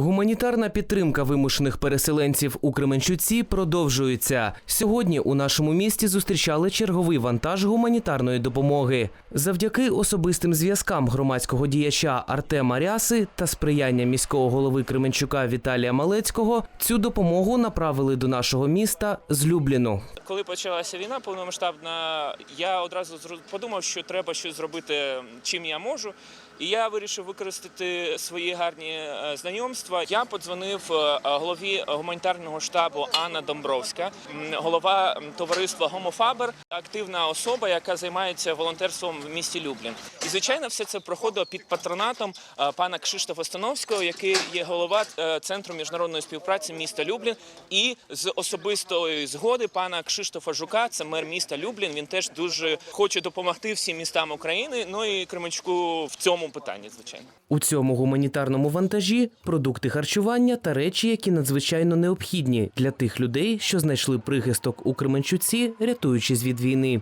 Гуманітарна підтримка вимушених переселенців у Кременчуці продовжується. Сьогодні у нашому місті зустрічали черговий вантаж гуманітарної допомоги. Завдяки особистим зв'язкам громадського діяча Артема Ряси та сприяння міського голови Кременчука Віталія Малецького цю допомогу направили до нашого міста з Любліну. Коли почалася війна повномасштабна, я одразу подумав, що треба щось зробити, чим я можу. І я вирішив використати свої гарні е, знайомства. Я подзвонив е, голові гуманітарного штабу Анна Домбровська, голова товариства Гомофабер, активна особа, яка займається волонтерством в місті Люблін. І звичайно, все це проходило під патронатом е, пана Кшиштофа Становського, який є голова е, центру міжнародної співпраці міста Люблін, і з особистої згоди пана Кшиштофа Жука, це мер міста Люблін. Він теж дуже хоче допомогти всім містам України. Ну і Кременчуку в цьому питанні, звичайно. У цьому гуманітарному вантажі продукти харчування та речі, які надзвичайно необхідні для тих людей, що знайшли прихисток у Кременчуці, рятуючись від війни.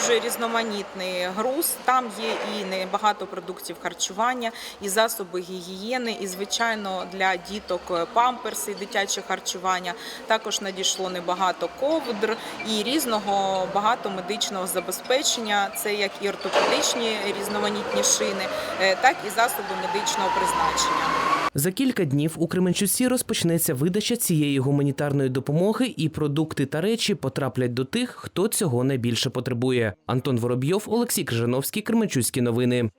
Дуже різноманітний груз. Там є і небагато продуктів харчування, і засоби гігієни, і звичайно для діток памперси, дитяче харчування. Також надійшло небагато ковдр і різного багато медичного забезпечення. Це як і ортопедичні різноманітні шини, е, так і засоби медичного призначення. За кілька днів у Кременчуці розпочнеться видача цієї гуманітарної допомоги, і продукти та речі потраплять до тих, хто цього найбільше потребує. Антон Воробйов, Олексій Крижановський, Кременчуцькі новини.